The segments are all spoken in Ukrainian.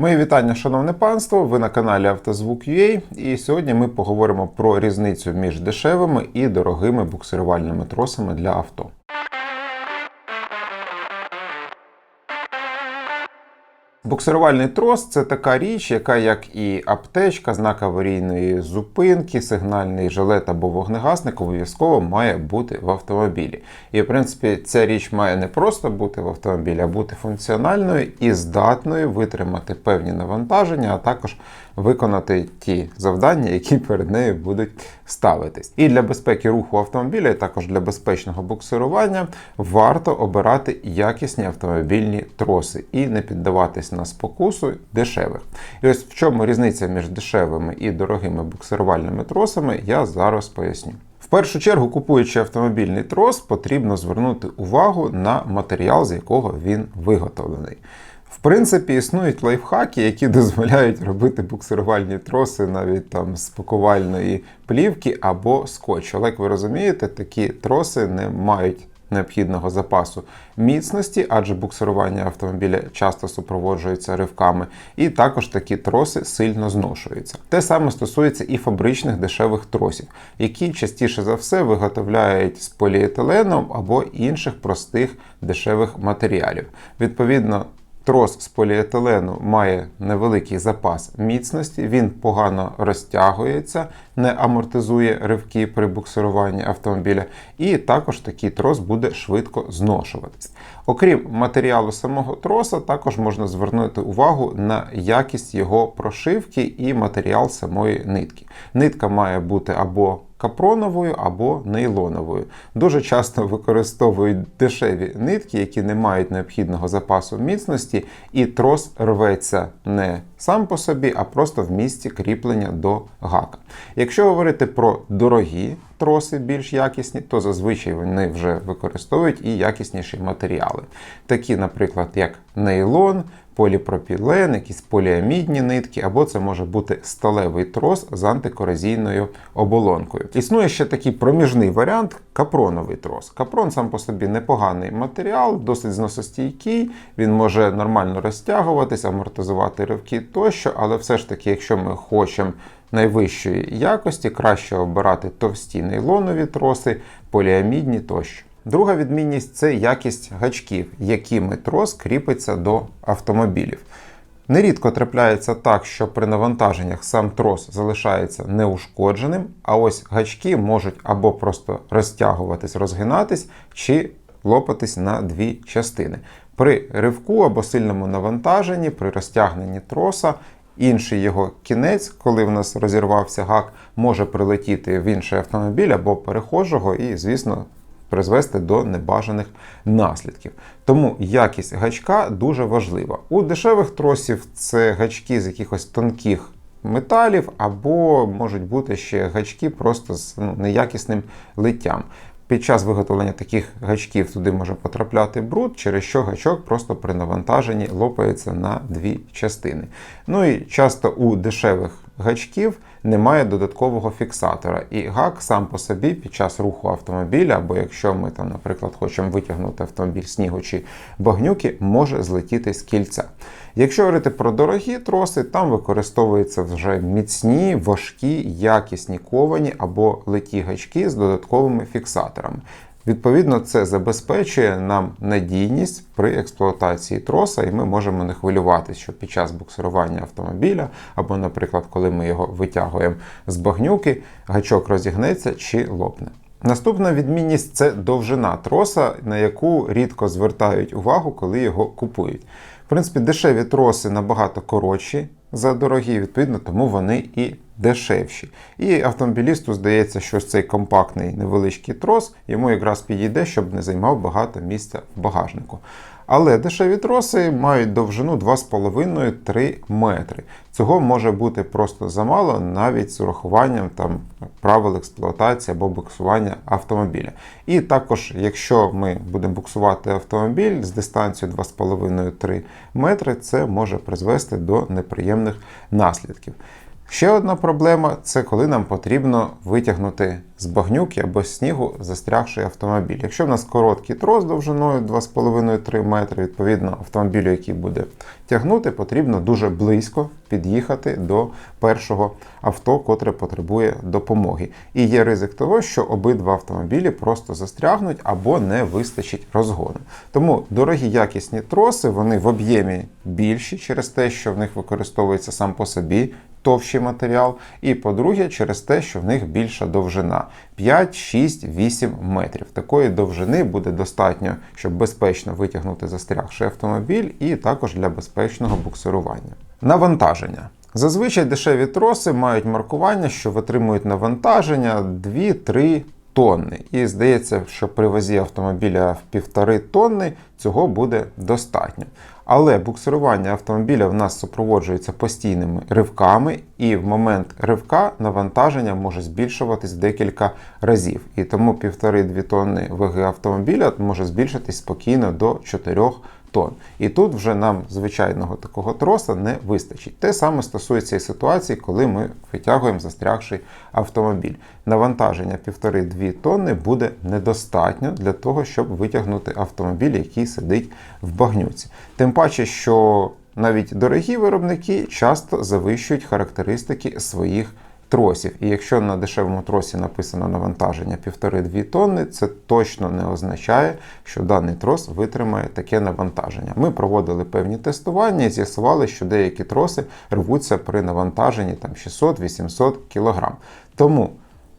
Мої вітання, шановне панство. Ви на каналі Автозвук.ua і сьогодні ми поговоримо про різницю між дешевими і дорогими буксирувальними тросами для авто. Буксирувальний трос це така річ, яка, як і аптечка, знак аварійної зупинки, сигнальний жилет або вогнегасник, обов'язково має бути в автомобілі. І, в принципі, ця річ має не просто бути в автомобілі, а бути функціональною і здатною витримати певні навантаження, а також виконати ті завдання, які перед нею будуть ставитись. І для безпеки руху автомобіля, і також для безпечного буксирування, варто обирати якісні автомобільні троси і не піддаватись на спокусу дешевих. І ось в чому різниця між дешевими і дорогими буксирувальними тросами, я зараз поясню. В першу чергу, купуючи автомобільний трос, потрібно звернути увагу на матеріал, з якого він виготовлений. В принципі, існують лайфхаки, які дозволяють робити буксирувальні троси навіть там з пакувальної плівки або скотчу. Але як ви розумієте, такі троси не мають необхідного запасу міцності, адже буксирування автомобіля часто супроводжується ривками, і також такі троси сильно зношуються. Те саме стосується і фабричних дешевих тросів, які частіше за все виготовляють з поліетиленом або інших простих дешевих матеріалів. Відповідно, Трос з поліетилену має невеликий запас міцності, він погано розтягується, не амортизує ривки при буксируванні автомобіля, і також такий трос буде швидко зношуватись. Окрім матеріалу самого троса, також можна звернути увагу на якість його прошивки і матеріал самої нитки. Нитка має бути або капроновою або нейлоновою. Дуже часто використовують дешеві нитки, які не мають необхідного запасу міцності, і трос рветься не сам по собі, а просто в місці кріплення до гака. Якщо говорити про дорогі троси більш якісні, то зазвичай вони вже використовують і якісніші матеріали. Такі, наприклад, як нейлон, поліпропілен, якісь поліамідні нитки, або це може бути сталевий трос з антикорозійною оболонкою. Існує ще такий проміжний варіант капроновий трос. Капрон сам по собі непоганий матеріал, досить зносостійкий, він може нормально розтягуватись, амортизувати ривки тощо, але все ж таки, якщо ми хочемо найвищої якості, краще обирати товсті нейлонові троси, поліамідні тощо. Друга відмінність це якість гачків, якими трос кріпиться до автомобілів. Нерідко трапляється так, що при навантаженнях сам трос залишається неушкодженим, а ось гачки можуть або просто розтягуватись, розгинатись, чи лопатись на дві частини. При ривку або сильному навантаженні, при розтягненні троса. Інший його кінець, коли в нас розірвався гак, може прилетіти в інший автомобіль або перехожого, і, звісно, призвести до небажаних наслідків. Тому якість гачка дуже важлива. У дешевих тросів це гачки з якихось тонких металів, або можуть бути ще гачки просто з ну, неякісним литтям. Під час виготовлення таких гачків туди може потрапляти бруд, через що гачок просто при навантаженні лопається на дві частини. Ну і часто у дешевих гачків немає додаткового фіксатора. І гак сам по собі під час руху автомобіля, або якщо ми там, наприклад, хочемо витягнути автомобіль снігу чи багнюки, може злетіти з кільця. Якщо говорити про дорогі троси, там використовуються вже міцні, важкі, якісні ковані або леті гачки з додатковими фіксаторами. Відповідно, це забезпечує нам надійність при експлуатації троса, і ми можемо не хвилюватися, що під час буксирування автомобіля, або, наприклад, коли ми його витягуємо з багнюки, гачок розігнеться чи лопне. Наступна відмінність це довжина троса, на яку рідко звертають увагу, коли його купують. В принципі, дешеві троси набагато коротші за дорогі, відповідно, тому вони і дешевші. І автомобілісту здається, що цей компактний невеличкий трос йому якраз підійде, щоб не займав багато місця в багажнику. Але дешеві троси мають довжину 2,5-3 метри. Цього може бути просто замало, навіть з урахуванням там, правил експлуатації або буксування автомобіля. І також, якщо ми будемо буксувати автомобіль з дистанцією 2,5-3 метри, це може призвести до неприємних наслідків. Ще одна проблема це коли нам потрібно витягнути з багнюки або снігу застрягший автомобіль. Якщо в нас короткий трос довжиною 2,5-3 метри, відповідно автомобілю, який буде тягнути, потрібно дуже близько під'їхати до першого авто, котре потребує допомоги. І є ризик того, що обидва автомобілі просто застрягнуть або не вистачить розгону. Тому дорогі якісні троси, вони в об'ємі більші через те, що в них використовується сам по собі товщий матеріал, і по-друге, через те, що в них більша довжина 5, 6, 8 метрів. Такої довжини буде достатньо, щоб безпечно витягнути застрягший автомобіль, і також для безпечного буксирування. Навантаження. Зазвичай дешеві троси мають маркування, що витримують навантаження 2-3 тонни. І здається, що при вазі автомобіля в півтори тонни цього буде достатньо. Але буксирування автомобіля в нас супроводжується постійними ривками, і в момент ривка навантаження може збільшуватись декілька разів. І тому 1,5-2 тонни ваги автомобіля може збільшитись спокійно до 4 тонн. І тут вже нам звичайного такого троса не вистачить. Те саме стосується і ситуації, коли ми витягуємо застрягший автомобіль. Навантаження 1,5-2 тонни буде недостатньо для того, щоб витягнути автомобіль, який сидить в багнюці. Тим паче, що навіть дорогі виробники часто завищують характеристики своїх тросів. І якщо на дешевому тросі написано навантаження 1,5-2 тонни, це точно не означає, що даний трос витримає таке навантаження. Ми проводили певні тестування і з'ясували, що деякі троси рвуться при навантаженні 600-800 кг. Тому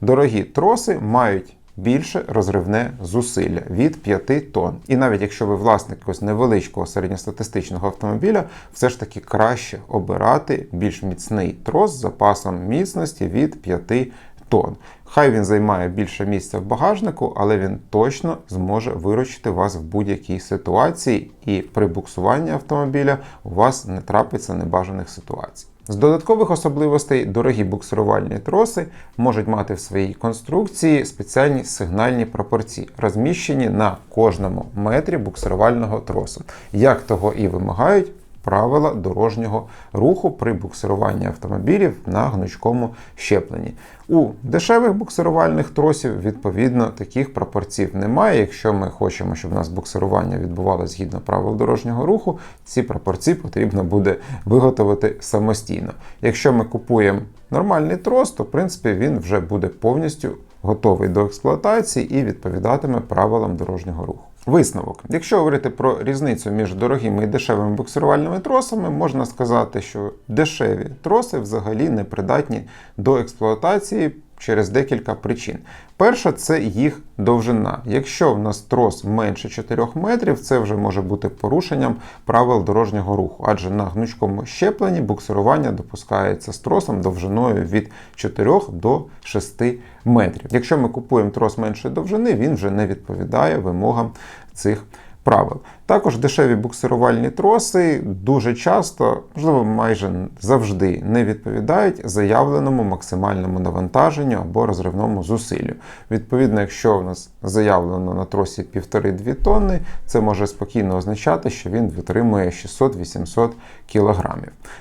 дорогі троси мають більше розривне зусилля від 5 тонн. І навіть якщо ви власник якогось невеличкого середньостатистичного автомобіля, все ж таки краще обирати більш міцний трос з запасом міцності від 5 тонн. Хай він займає більше місця в багажнику, але він точно зможе виручити вас в будь-якій ситуації, і при буксуванні автомобіля у вас не трапиться небажаних ситуацій. З додаткових особливостей дорогі буксирувальні троси можуть мати в своїй конструкції спеціальні сигнальні пропорції, розміщені на кожному метрі буксирувального тросу, як того і вимагають правила дорожнього руху при буксируванні автомобілів на гнучкому щепленні. У дешевих буксирувальних тросів, відповідно, таких пропорцій немає. Якщо ми хочемо, щоб у нас буксирування відбувалося згідно правил дорожнього руху, ці пропорції потрібно буде виготовити самостійно. Якщо ми купуємо нормальний трос, то в принципі він вже буде повністю готовий до експлуатації і відповідатиме правилам дорожнього руху. Висновок. Якщо говорити про різницю між дорогими і дешевими буксирувальними тросами, можна сказати, що дешеві троси взагалі не придатні до експлуатації через декілька причин. Перша це їх довжина. Якщо в нас трос менше 4 метрів, це вже може бути порушенням правил дорожнього руху, адже на гнучкому щепленні буксирування допускається з тросом довжиною від 4 до 6 метрів. Якщо ми купуємо трос меншої довжини, він вже не відповідає вимогам цих правил. Також дешеві буксирувальні троси дуже часто, можливо, майже завжди не відповідають заявленому максимальному навантаженню або розривному зусиллю. Відповідно, якщо в нас заявлено на тросі 1,5-2 тонни, це може спокійно означати, що він витримує 600-800 кг.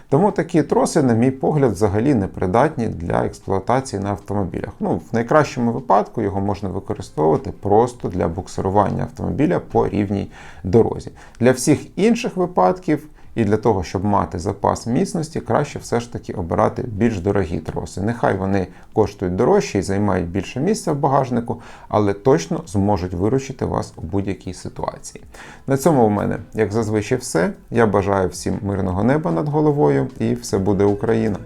Тому такі троси, на мій погляд, взагалі не придатні для експлуатації на автомобілях. Ну, В найкращому випадку його можна використовувати просто для буксирування автомобіля по рівній дорозі. Для всіх інших випадків і для того, щоб мати запас міцності, краще все ж таки обирати більш дорогі троси. Нехай вони коштують дорожче і займають більше місця в багажнику, але точно зможуть виручити вас у будь-якій ситуації. На цьому у мене, як зазвичай, все. Я бажаю всім мирного неба над головою і все буде Україна!